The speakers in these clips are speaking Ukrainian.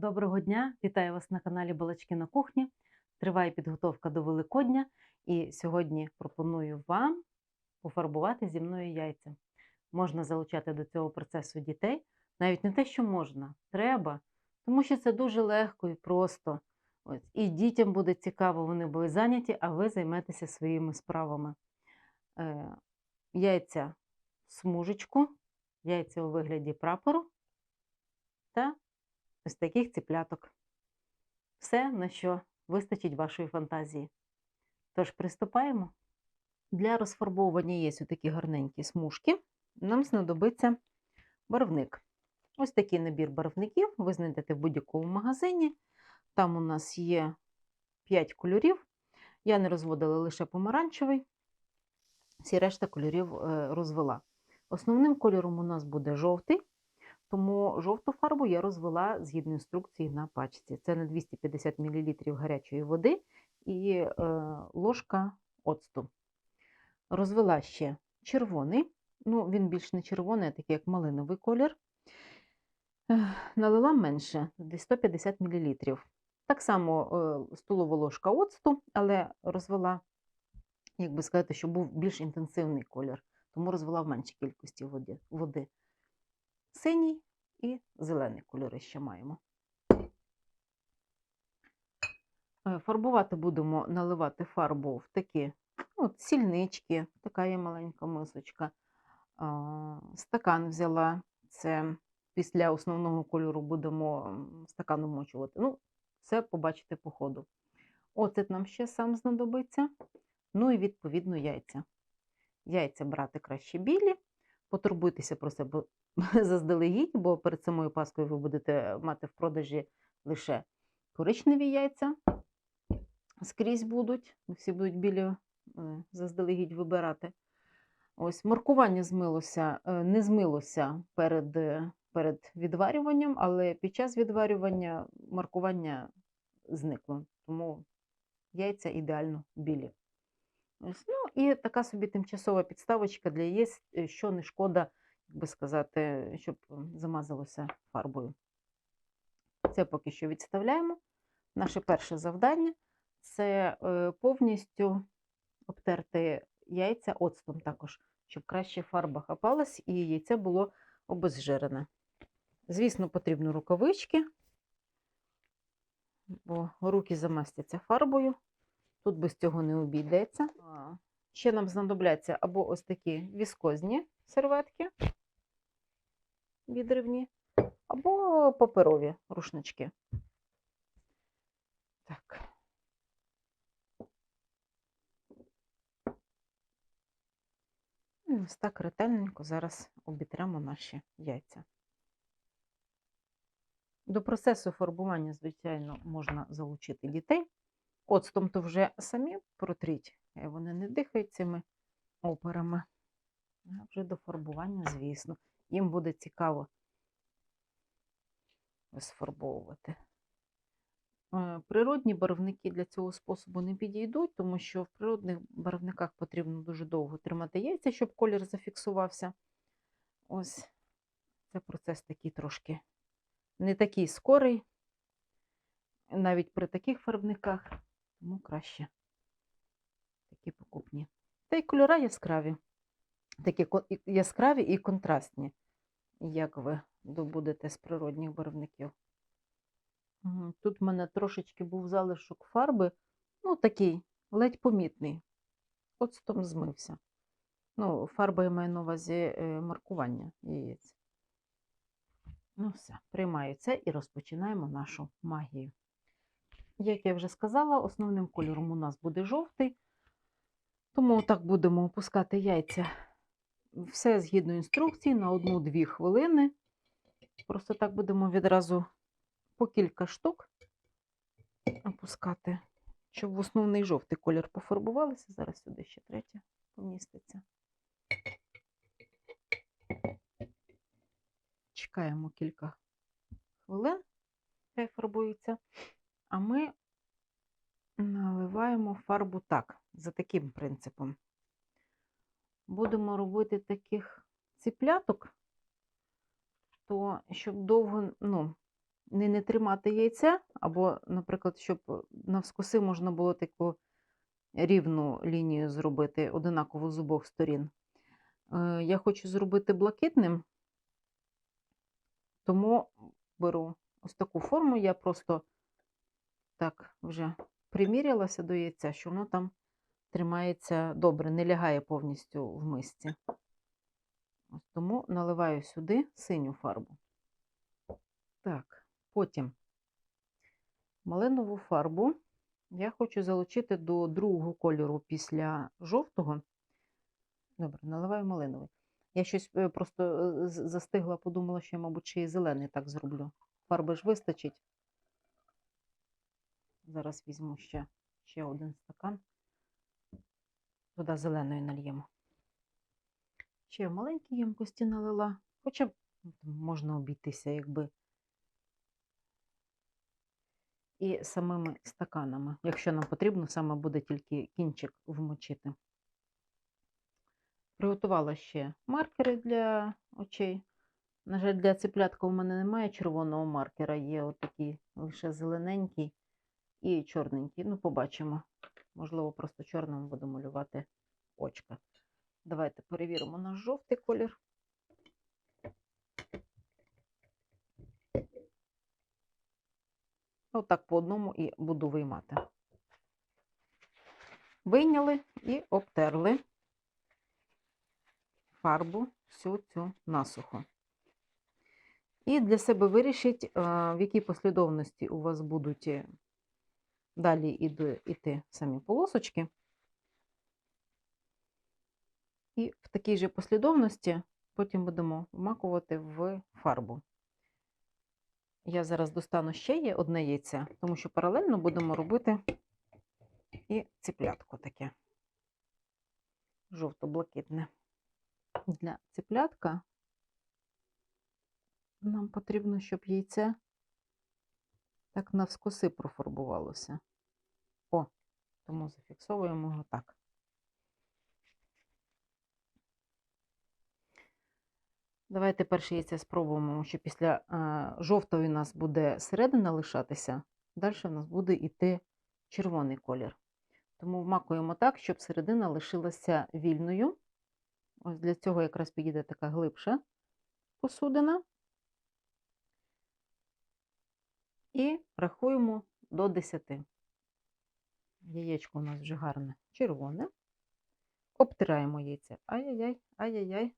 Доброго дня! Вітаю вас на каналі Балачки на кухні. Триває підготовка до Великодня, і сьогодні пропоную вам пофарбувати зі мною яйця. Можна залучати до цього процесу дітей, навіть не те, що можна, треба, тому що це дуже легко і просто. Ось. І дітям буде цікаво, вони були зайняті, а ви займетеся своїми справами. Е, яйця смужечку, яйця у вигляді прапору та ось таких ціпляток. Все, на що вистачить вашої фантазії. Тож приступаємо. Для розфарбовування є такі гарненькі смужки. Нам знадобиться барвник. Ось такий набір барвників ви знайдете в будь-якому магазині. Там у нас є 5 кольорів. Я не розводила лише помаранчевий, всі решта кольорів е, розвела. Основним кольором у нас буде жовтий, тому жовту фарбу я розвела згідно інструкції на пачці. Це на 250 мл гарячої води і е, ложка оцту. Розвела ще червоний, ну він більш не червоний, а такий як малиновий колір. Налила менше, десь 150 мл. Так само е, столова ложка оцту, але розвела, як би сказати, щоб був більш інтенсивний колір, тому розвела в меншій кількості води. Синій і зелений кольори ще маємо. Е, Фарбувати будемо наливати фарбу в такі от, сільнички, така є маленька мисочка. Стакан взяла, це після основного кольору будемо стакан умочувати. Ну, це побачите по ходу. Оцет нам ще сам знадобиться. Ну і відповідно яйця. Яйця брати краще білі. Потурбуйтеся про себе заздалегідь, бо перед самою паскою ви будете мати в продажі лише коричневі яйця. Скрізь будуть, всі будуть білі е, заздалегідь вибирати. Ось маркування змилося, е, не змилося перед, е, перед відварюванням, але під час відварювання маркування зникло. Тому яйця ідеально білі. Ось, ну, і така собі тимчасова підставочка для яєць, що не шкода, би сказати, щоб замазалося фарбою. Це поки що відставляємо. Наше перше завдання це е, повністю обтерти яйця оцтом також, щоб краще фарба хапалась і яйце було обезжирене. Звісно, потрібно рукавички, бо руки замастяться фарбою. Тут без цього не обійдеться. Ще нам знадобляться або ось такі віскозні серветки відривні, або паперові рушнички. Так. І ось так ретельненько зараз обітремо наші яйця. До процесу фарбування, звичайно, можна залучити дітей. Оцтом то вже самі протріть, вони не дихають цими операми. Вже до фарбування, звісно, їм буде цікаво розфарбовувати. Е, Природні барвники для цього способу не підійдуть, тому що в природних барвниках потрібно дуже довго тримати яйця, щоб колір зафіксувався. Ось це процес такий трошки не такий скорий, навіть при таких фарбниках, тому краще такі покупні. Та й кольора яскраві, такі яскраві і контрастні, як ви добудете з природних барвників. Тут в мене трошечки був залишок фарби, ну такий, ледь помітний. Оцтом змився. Ну, фарба я маю на увазі е, маркування яєць. Ну все, приймаю це і розпочинаємо нашу магію. Як я вже сказала, основним кольором у нас буде жовтий, тому так будемо опускати яйця. Все згідно інструкції на 1-2 хвилини. Просто так будемо відразу по кілька штук опускати, щоб в основний жовтий колір пофарбувалися. Зараз сюди ще третя поміститься. Чекаємо кілька хвилин, хай фарбується. А ми наливаємо фарбу так, за таким принципом. Будемо робити таких ціпляток, то щоб довго, ну, не, не тримати яйця, або, наприклад, щоб навскоси можна було таку рівну лінію зробити, одинакову з обох сторін. Е, Я хочу зробити блакитним, тому беру ось таку форму. Я просто так вже примірялася до яйця, що воно там тримається добре, не лягає повністю в мисці. Ось тому наливаю сюди синю фарбу. Так, потім малинову фарбу я хочу залучити до другого кольору після жовтого. Добре, наливаю малиновий. Я щось е, просто е, застигла, подумала, що я, мабуть, ще й зелений так зроблю. Фарби ж вистачить. Зараз візьму ще, ще один стакан. Туди зеленої нальємо. Ще в маленькій ємкості налила. Хоча б ну, можна обійтися, якби. І самими стаканами. Якщо нам потрібно, саме буде тільки кінчик вмочити. Приготувала ще маркери для очей. На жаль, для циплятка у мене немає червоного маркера, є отакий лише зелененький і чорненький. Ну, побачимо. Можливо, просто чорним буду малювати очка. Давайте перевіримо наш жовтий колір. Отак по одному і буду виймати. Вийняли і обтерли фарбу всю цю насухо. І для себе вирішіть, е, в якій послідовності у вас будуть е, далі іти самі полосочки. І в такій же послідовності потім будемо вмакувати в фарбу. Я зараз достану ще є одне яйце, тому що паралельно будемо робити і ціплятко таке жовто-блакитне. Для ціплятка нам потрібно, щоб яйце так навскоси профарбувалося. О, тому зафіксовуємо його так. Давайте перше яйце спробуємо, що після е, жовтої у нас буде середина лишатися, далі у нас буде йти червоний колір. Тому вмакуємо так, щоб середина лишилася вільною. Ось для цього якраз підійде така глибша посудина. І рахуємо до 10. Яєчко у нас вже гарне червоне. Обтираємо яйце. Ай-яй-яй, ай-яй-яй.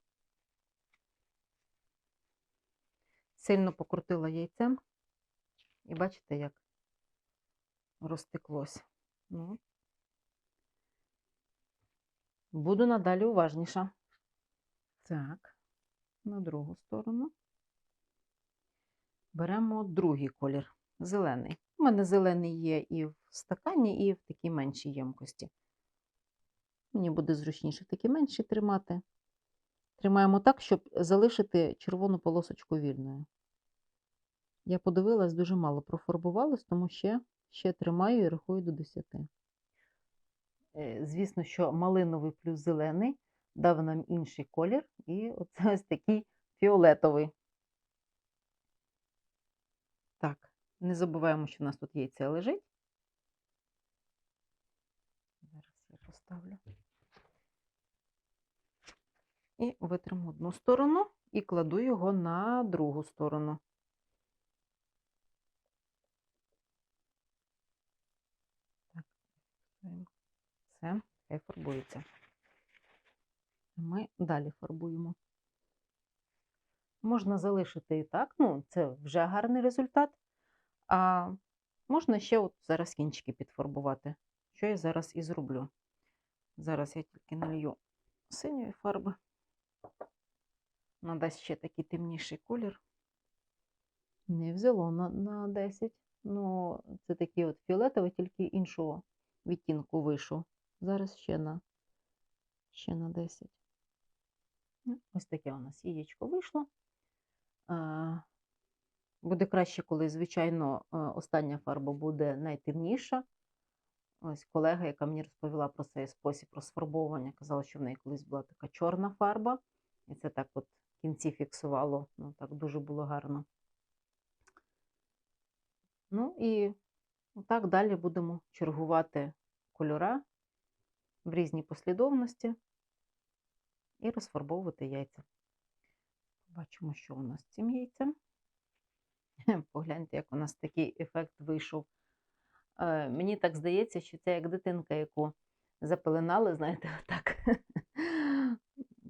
Сильно покрутила яйцем. І бачите, як розтеклось. Ну. Буду надалі уважніша. Так, на другу сторону. Беремо другий колір, зелений. У мене зелений є і в стакані, і в такій меншій ємкості. Мені буде зручніше такі менші тримати. Тримаємо так, щоб залишити червону полосочку вільною. Я подивилась, дуже мало профарбувалось, тому ще, ще тримаю і рахую до 10. Е, Звісно, що малиновий плюс зелений дав нам інший колір, і оце ось такий фіолетовий. Так, не забуваємо, що у нас тут яйце лежить. Зараз я поставлю. І витримо одну сторону і кладу його на другу сторону. Так. Все, хай фарбується. Ми далі фарбуємо. Можна залишити і так, ну, це вже гарний результат. А можна ще от зараз кінчики підфарбувати, що я зараз і зроблю. Зараз я тільки налью синьої фарби. Надасть ще такий темніший колір. Не взяло на, на 10. Ну, це такий от фіолетовий, тільки іншого відтінку вийшов. Зараз ще на, ще на 10. Ну, Ось таке у нас яєчко вийшло. Буде краще, коли, звичайно, е, остання фарба буде найтемніша. Ось колега, яка мені розповіла про цей спосіб розфарбовування, казала, що в неї колись була така чорна фарба. І це так от в кінці фіксувало. Ну, так дуже було гарно. Ну і так далі будемо чергувати кольора в різній послідовності і розфарбовувати яйця. Бачимо, що у нас з цим яйцем. Погляньте, як у нас такий ефект вийшов. Е, мені так здається, що це як дитинка, яку запеленали, знаєте, так,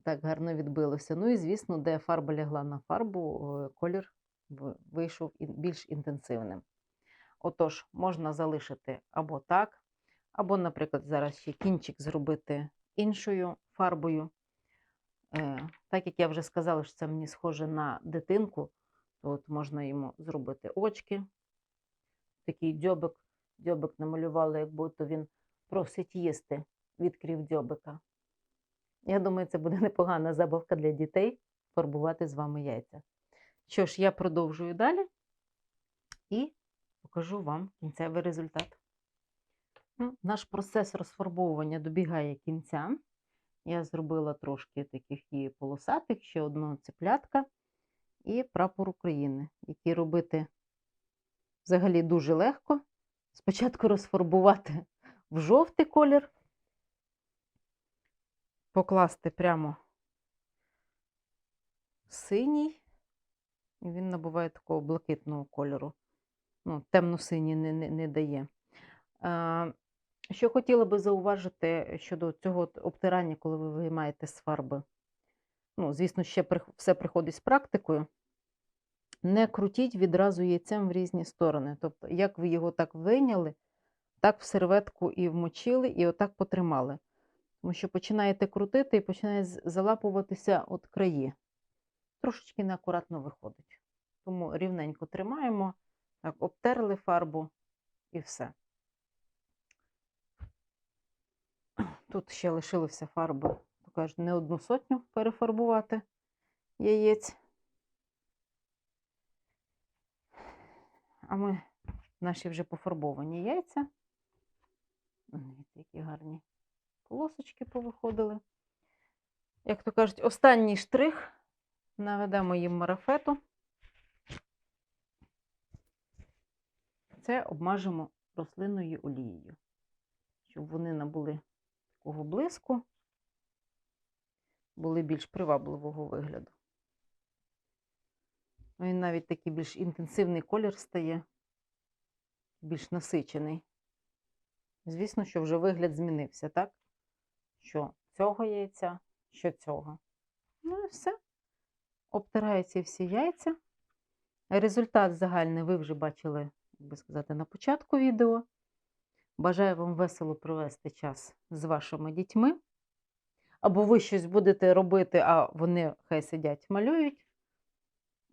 так гарно відбилося. Ну і, звісно, де фарба лягла на фарбу, е, колір вийшов більш інтенсивним. Отож, можна залишити або так, або, наприклад, зараз ще кінчик зробити іншою фарбою. Е, Так як я вже сказала, що це мені схоже на дитинку, от можна йому зробити очки. Такий дзьобик, дзьобик намалювали, як будто він просить їсти, відкрив дзьобика. Я думаю, це буде непогана забавка для дітей фарбувати з вами яйця. Що ж, я продовжую далі і покажу вам кінцевий результат. Ну, Наш процес розфарбовування добігає кінця. Я зробила трошки таких і полосатих, ще одного цеплятка і прапор України, які робити взагалі дуже легко. Спочатку розфарбувати в жовтий колір, покласти прямо синій, і він набуває такого блакитного кольору. Ну, темно-синій не, не, не дає. А, що хотіла би зауважити щодо цього обтирання, коли ви виймаєте з фарби. Ну, звісно, ще все приходить з практикою. Не крутіть відразу яйцем в різні сторони. Тобто, як ви його так вийняли, так в серветку і вмочили, і отак потримали. Тому що починаєте крутити і починає залапуватися от краї. Трошечки неакуратно виходить. Тому рівненько тримаємо, так, обтерли фарбу і все. Тут ще лишилося фарби, то кажуть, не одну сотню перефарбувати яєць. А ми наші вже пофарбовані яйця. Які гарні полосочки повиходили. Як то кажуть, останній штрих. Наведемо їм марафету. Це обмажемо рослинною олією, щоб вони набули такого блиску, були більш привабливого вигляду. Ну, Він навіть такий більш інтенсивний колір стає, більш насичений. Звісно, що вже вигляд змінився, так? Що цього яйця, що цього. Ну і все. Обтираються всі яйця. Результат загальний ви вже бачили, як би сказати, на початку відео. Бажаю вам весело провести час з вашими дітьми. Або ви щось будете робити, а вони хай сидять, малюють.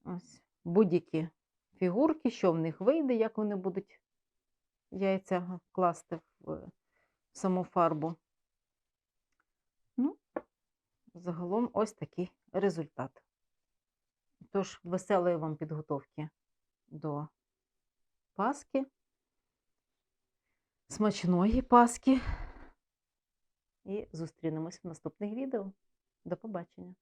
Ось будь-які фігурки, що в них вийде, як вони будуть яйця класти в е, саму фарбу. Ну, загалом ось такий результат. Тож, веселої вам підготовки до Пасхи, смачної Пасхи. І зустрінемось в наступних відео. До побачення!